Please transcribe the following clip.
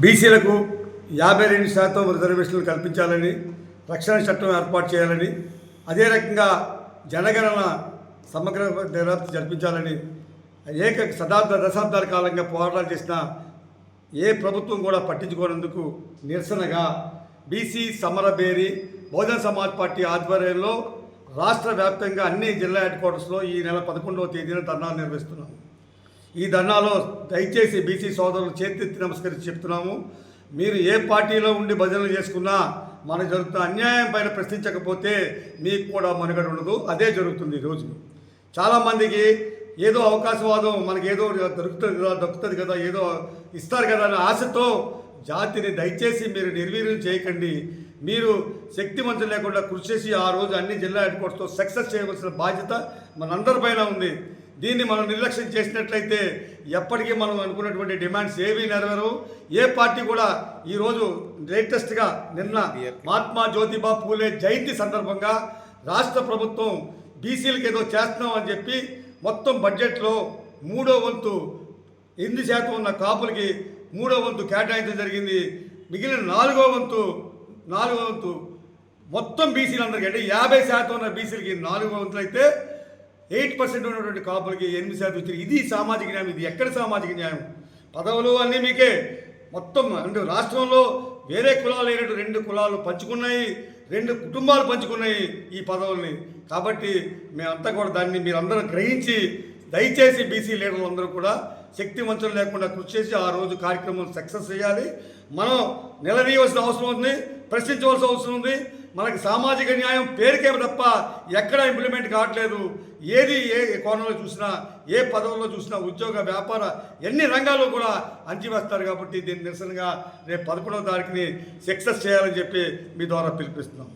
బీసీలకు యాభై రెండు శాతం రిజర్వేషన్లు కల్పించాలని రక్షణ చట్టం ఏర్పాటు చేయాలని అదే రకంగా జనగణన సమగ్ర దర్యాప్తు జరిపించాలని ఏక శతాబ్ద దశాబ్దాల కాలంగా పోరాటాలు చేసిన ఏ ప్రభుత్వం కూడా పట్టించుకోనందుకు నిరసనగా బీసీ సమరబేరి బహుజన సమాజ్ పార్టీ ఆధ్వర్యంలో రాష్ట్ర వ్యాప్తంగా అన్ని జిల్లా హెడ్ క్వార్టర్స్లో ఈ నెల పదకొండవ తేదీన ధర్నాలు నిర్వహిస్తున్నాం. ఈ ధర్నాలో దయచేసి బీసీ సోదరులు చేతెత్తి నమస్కరించి చెప్తున్నాము. మీరు ఏ పార్టీలో ఉండి భజనలు చేసుకున్నా మనకు జరుగుతున్న అన్యాయం పైన ప్రశ్నించకపోతే మీకు కూడా మనుగడ ఉండదు. అదే జరుగుతుంది ఈరోజు చాలామందికి ఏదో అవకాశవాదం మనకి ఏదో దొరుకుతుంది కదా దొరుకుతుంది కదా ఏదో ఇస్తారు కదా అనే ఆశతో జాతిని దయచేసి మీరు నిర్వీర్యం చేయకండి. మీరు శక్తివంతం లేకుండా కృషి చేసి ఆ రోజు అన్ని జిల్లా హెడ్ క్వార్టర్స్తో సక్సెస్ చేయవలసిన బాధ్యత మనందరిపైన ఉంది. దీన్ని మనం నిర్లక్ష్యం చేసినట్లయితే ఎప్పటికీ మనం అనుకున్నటువంటి డిమాండ్స్ ఏవి నెరవేరవు. ఏ పార్టీ కూడా ఈరోజు లేటెస్ట్గా నిన్న మహాత్మా జ్యోతిబా పూలే జయంతి సందర్భంగా రాష్ట్ర ప్రభుత్వం బీసీలకు ఏదో చేస్తున్నాం అని చెప్పి మొత్తం బడ్జెట్లో మూడో వంతు ఎనిమిది శాతం ఉన్న కాపులకి మూడో వంతు కేటాయించడం జరిగింది. మిగిలిన నాలుగో వంతు నాలుగో వంతు మొత్తం బీసీలందరికీ అంటే యాభై శాతం ఉన్న బీసీలకి నాలుగో వంతులు అయితే ఎయిట్ పర్సెంట్ ఉన్నటువంటి కాపులకి ఎనిమిది శాతం ఇచ్చారు. ఇది సామాజిక న్యాయం ఇది ఎక్కడ సామాజిక న్యాయం? పదవులు అన్నీ మీకే. మొత్తం అంటే రాష్ట్రంలో వేరే కులాలు లేనట్టు రెండు కులాలు పంచుకున్నాయి రెండు కుటుంబాలు పంచుకున్నాయి ఈ పదవుల్ని. కాబట్టి మేమంతా కూడా దాన్ని మీరందరూ గ్రహించి దయచేసి బీసీ లీడర్లు అందరూ కూడా శక్తివంచన లేకుండా కృషి చేసి ఆ రోజు కార్యక్రమం సక్సెస్ చేయాలి. మనం నిలదీయవలసిన అవసరం ఉంది ప్రశ్నించవలసిన అవసరం ఉంది. మనకి సామాజిక న్యాయం పేరుకే తప్ప ఎక్కడ ఇంప్లిమెంట్ కావట్లేదు. ఏది ఏ కోణంలో చూసినా ఏ పదవుల్లో చూసినా ఉద్యోగ వ్యాపార ఎన్ని రంగాల్లో కూడా అంచివేస్తారు కాబట్టి దీన్ని నిరసనగా రేపు పదకొండవ తారీఖుని సక్సెస్ చేయాలని చెప్పి మీ ద్వారా పిలిపిస్తున్నాం.